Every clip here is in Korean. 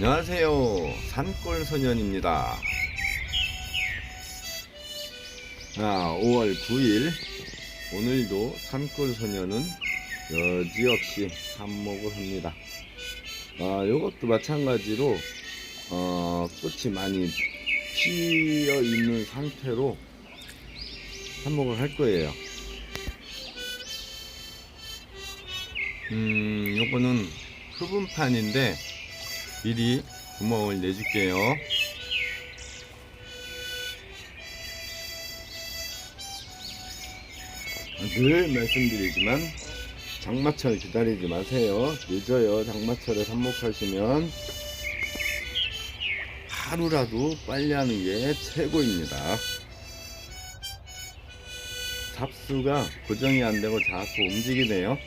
안녕하세요. 산골 소년입니다. 아, 5월 9일. 오늘도 산골 소년은 여지없이 한몫을 합니다. 아, 요것도 마찬가지로, 어, 꽃이 많이 피어 있는 상태로 한몫을 할 거예요. 음, 요거는 흡음판인데, 미리 구멍을 내줄게요. 늘 말씀드리지만 장마철 기다리지 마세요. 늦어요. 장마철에 삽목하시면 하루라도 빨리 하는 게 최고입니다. 잡수가 고정이 안 되고 자꾸 움직이네요.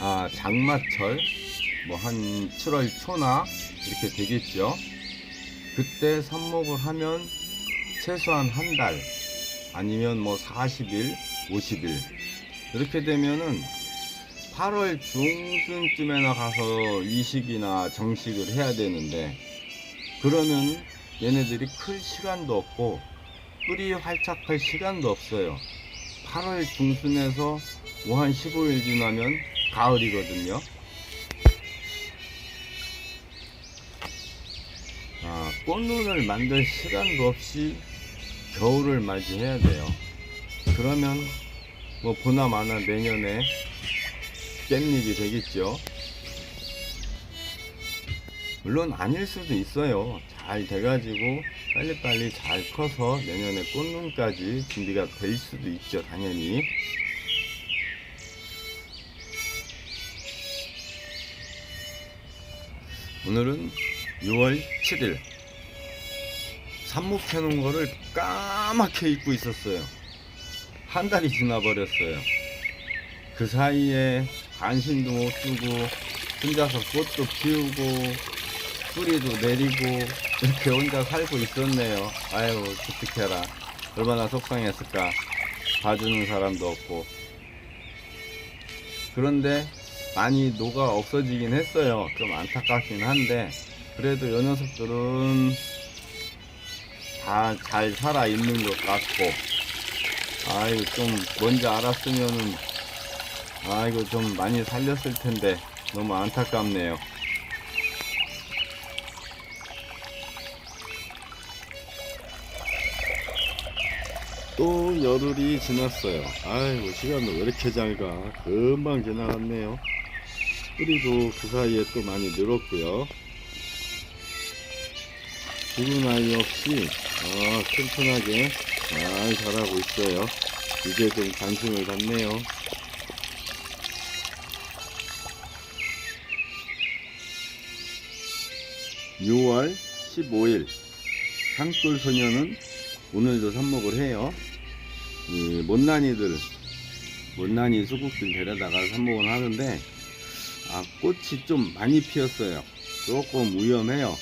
아, 장마철, 뭐 한 7월 초나 이렇게 되겠죠. 그때 삽목을 하면 최소한 한 달, 아니면 뭐 40일, 50일. 이렇게 되면은 8월 중순쯤에나 가서 이식이나 정식을 해야 되는데, 그러면 얘네들이 클 시간도 없고, 뿌리 활착할 시간도 없어요. 8월 중순에서 뭐 한 15일 지나면 가을이거든요. 아, 꽃눈을 만들 시간도 없이 겨울을 맞이해야 돼요. 그러면 뭐 보나 마나 내년에 깻잎이 되겠죠. 물론 아닐 수도 있어요. 잘 돼가지고 빨리빨리 잘 커서 내년에 꽃눈까지 준비가 될 수도 있죠. 당연히. 오늘은 6월 7일. 삽목 해 놓은 거를 까맣게 잊고 있었어요. 한 달이 지나버렸어요. 그 사이에 관심도 못 주고 혼자서 꽃도 피우고 뿌리도 내리고 이렇게 혼자 살고 있었네요. 아유 어떡해라. 얼마나 속상했을까. 봐주는 사람도 없고. 그런데 많이 녹아 없어지긴 했어요. 좀 안타깝긴 한데 그래도 요 녀석들은 다 잘 살아 있는 것 같고 아이고 좀 뭔지 알았으면은 아이고 좀 많이 살렸을 텐데 너무 안타깝네요. 또 열흘이 지났어요. 아이고 시간도 왜 이렇게 잘 가? 금방 지나갔네요. 뿌리도 그 사이에 또 많이 늘었고요. 죽은 아이 없이 아, 튼튼하게 잘 자라고 있어요. 이제 좀 관심을 갖네요. (6월 15일) 산골 소녀는 오늘도 삽목을 해요. 이 못난이들, 못난이 수국들 데려다가 삽목을 하는데, 아, 꽃이 좀 많이 피었어요. 조금 위험해요.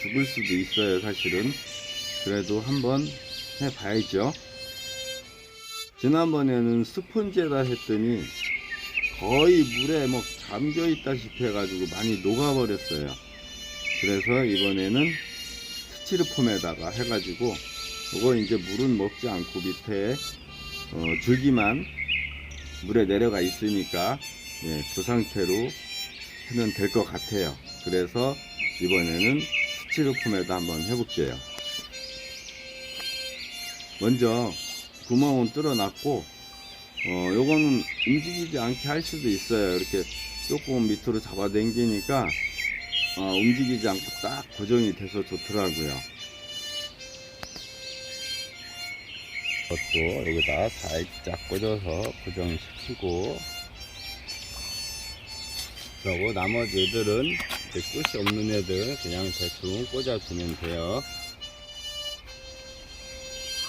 죽을 수도 있어요, 사실은. 그래도 한번 해봐야죠. 지난번에는 스펀지에다 했더니 거의 물에 뭐 잠겨 있다시피 해가지고 많이 녹아버렸어요. 그래서 이번에는 스티로폼에다가 해가지고 이거 이제 물은 먹지 않고 밑에 어, 줄기만 물에 내려가 있으니까 예, 그 상태로 하면 될 것 같아요. 그래서 이번에는 스티로폼에다 한번 해볼게요. 먼저 구멍은 뚫어놨고 어, 요거는 움직이지 않게 할 수도 있어요. 이렇게 조금 밑으로 잡아 당기니까 어, 움직이지 않고 딱 고정이 돼서 좋더라고요. 이것도 여기다 살짝 꽂아서 고정시키고 그리고 나머지 애들은 끝이 없는 애들 그냥 대충 꽂아주면 돼요.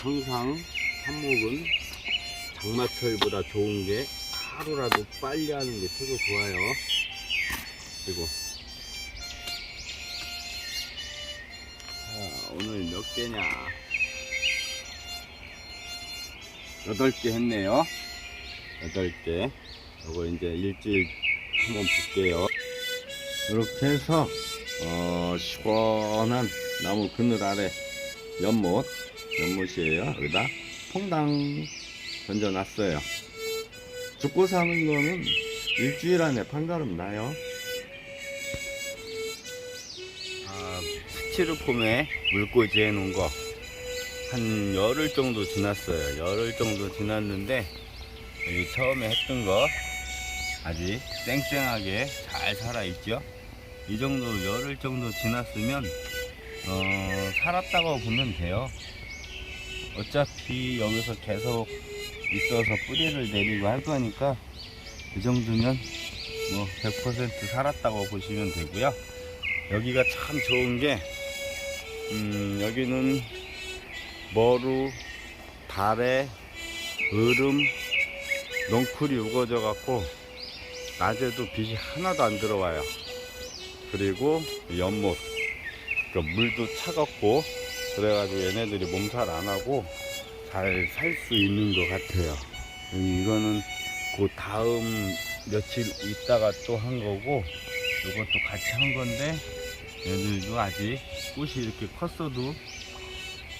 항상 삽목은 장마철보다 좋은 게 하루라도 빨리 하는 게 최고 좋아요. 그리고 자, 오늘 몇 개냐? 8개 했네요. 8개. 요거 이제 일주일 한번 볼게요. 이렇게 해서 어, 시원한 나무 그늘 아래 연못 연못이에요. 여기다 퐁당 던져놨어요. 죽고 사는 거는 일주일 안에 판가름 나요. 아, 스티로폼에 물꽂이 해놓은 거. 한 열흘 정도 지났어요. 열흘 정도 지났는데 여기 처음에 했던 거 아직 쌩쌩하게 잘 살아있죠? 이 정도 열흘 정도 지났으면 어, 살았다고 보면 돼요. 어차피 여기서 계속 있어서 뿌리를 내리고 할 거니까 이 정도면 뭐 100% 살았다고 보시면 되고요. 여기가 참 좋은 게 음, 여기는 머루, 달에, 얼음, 넝쿨이 우거져 갖고 낮에도 빛이 하나도 안 들어와요. 그리고 연못, 그 물도 차갑고 그래가지고 얘네들이 몸살 안 하고 잘 살 수 있는 것 같아요. 음, 이거는 그 다음 며칠 있다가 또 한 거고 이것도 같이 한 건데 얘들도 아직 꽃이 이렇게 컸어도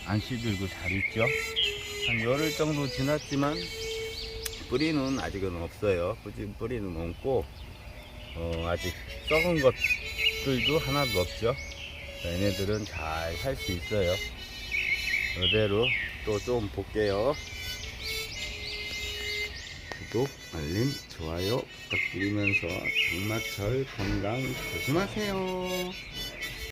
안 시들고 잘 있죠. 한 열흘 정도 지났지만 뿌리는 아직은 없어요. 뿌리, 뿌리는 없고 어, 아직 썩은 것들도 하나도 없죠. 얘네들은 잘 살 수 있어요. 이대로 또 좀 볼게요. 구독, 알림, 좋아요 부탁드리면서 장마철 건강 조심하세요.